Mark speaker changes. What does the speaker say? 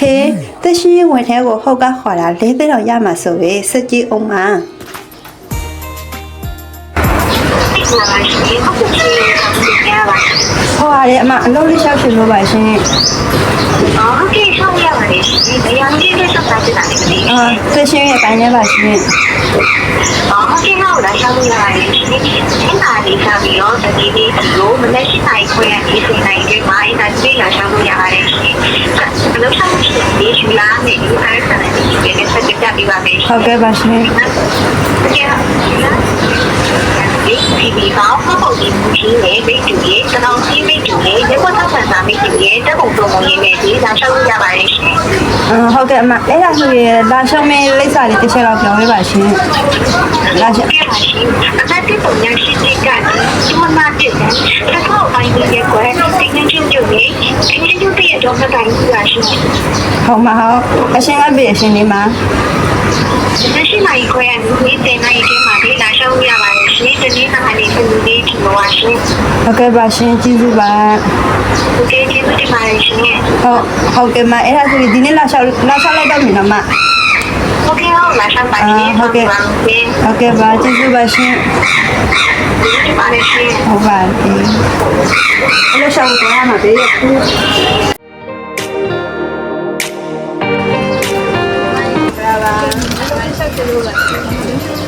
Speaker 1: ဟေးတရှိဝင်ထဲကိုဟုတ်ကခေါ်တာလေးသိတော့ရမှာဆိုပဲစက်ကြီးအောင်မ
Speaker 2: လာပါရှင်ဟုတ်ကဲ့ရှင်ရပါ
Speaker 1: ဟောရတယ်အမအလုပ်လေးရှောက်ရှင်လို့ပါရှင်
Speaker 2: အော်ဟုတ်ကဲ့ဆောင်ရပါတယ်ရှင်ဘယ်ရန်ကြီးလေးဆက်စားကြတာလဲမသိ
Speaker 1: အာတရှိရဲ့ပိုင်းထဲပါရှင်
Speaker 2: အော်ဟုတ်ကဲ့ဟုတ်လားရှောက်ရပါတယ်ရှင်အင်းသားလေးစားပြီးတော့တတိလေးဒီလိုမနေ့ရှိနိုင်ခွင့်ရဒီစိတ်နိုင်တွေမှာအင်းသားလေးလာရှောက် ဒီယူလာနေဒီအားဆန်နေဒီကဆက်ကြပြပါမယ်ရှင်
Speaker 1: ဟုတ်ကဲ့ပါရှင်
Speaker 2: ဒီဒီကောင်းပေါ့ဒီမူကြီးနဲ့မိတ်တူရဲ့တနောင်စီးမိတ်တူရဲ့ရေပေါ်ထောက်ဆံစာမိတ်တူရဲ့တက်ပုံပုံရင်းနဲ့ဒီလာရှောက်ရပါတယ်ရှင်
Speaker 1: အာဟုတ်ကဲ့အမအဲ့ဒါဆိုရင်လာရှောင်းမင်းလိပ်စာလေးတစ်ချက်တော့ပြောပေးပါရှင်လာရှောင်း
Speaker 2: ကဲပါရှင်အမတ်တိပုံညာရှိတဲ့ကဒီမမပြည့်တယ်တစ်ခေါက်ပိုင်းကြီးရဲ့ကွယ်တင်ချင်းချင်းကျုပ်ရဲ့ချင်းချင်းကျုပ်ရဲ့ တော့မတိုင်းဘူးလားရှင်
Speaker 1: ဟုတ်မှာဟုတ်အရှင်အပြည့်အရှင်လေးမှာ
Speaker 2: မရှိနိုင်ခွဲရဒီတင်နိုင်ချင်းမှာဒီလာရှောက်ရပါတယ်ရှင်ဒီနေ့ကလေးကိုဒီဒီလိုရှင်
Speaker 1: ဟုတ်ကဲ့ပါရှင်ကျေးဇူးပါ
Speaker 2: โอเคကျေးဇူးတင်ပါတယ်ရှင်
Speaker 1: ဟုတ်ဟုတ်ကဲ့မအဲ့ဒါဆိုရင်ဒီနေ့လာလျှောက်လာလျှောက်လိုက်တော့မြင်တော့မ
Speaker 2: โอเคဟုတ်လာရှောက်ပါရှင်
Speaker 1: ဟုတ်ကဲ့ဟုတ်ကဲ့ပါကျေးဇူးပါရှင်
Speaker 2: ကျေးဇူးတင်ပါတယ်ရှင်
Speaker 1: ဟုတ်ပါပြီအဲ့လိုရှောက်သွားမှာဘေး ရခု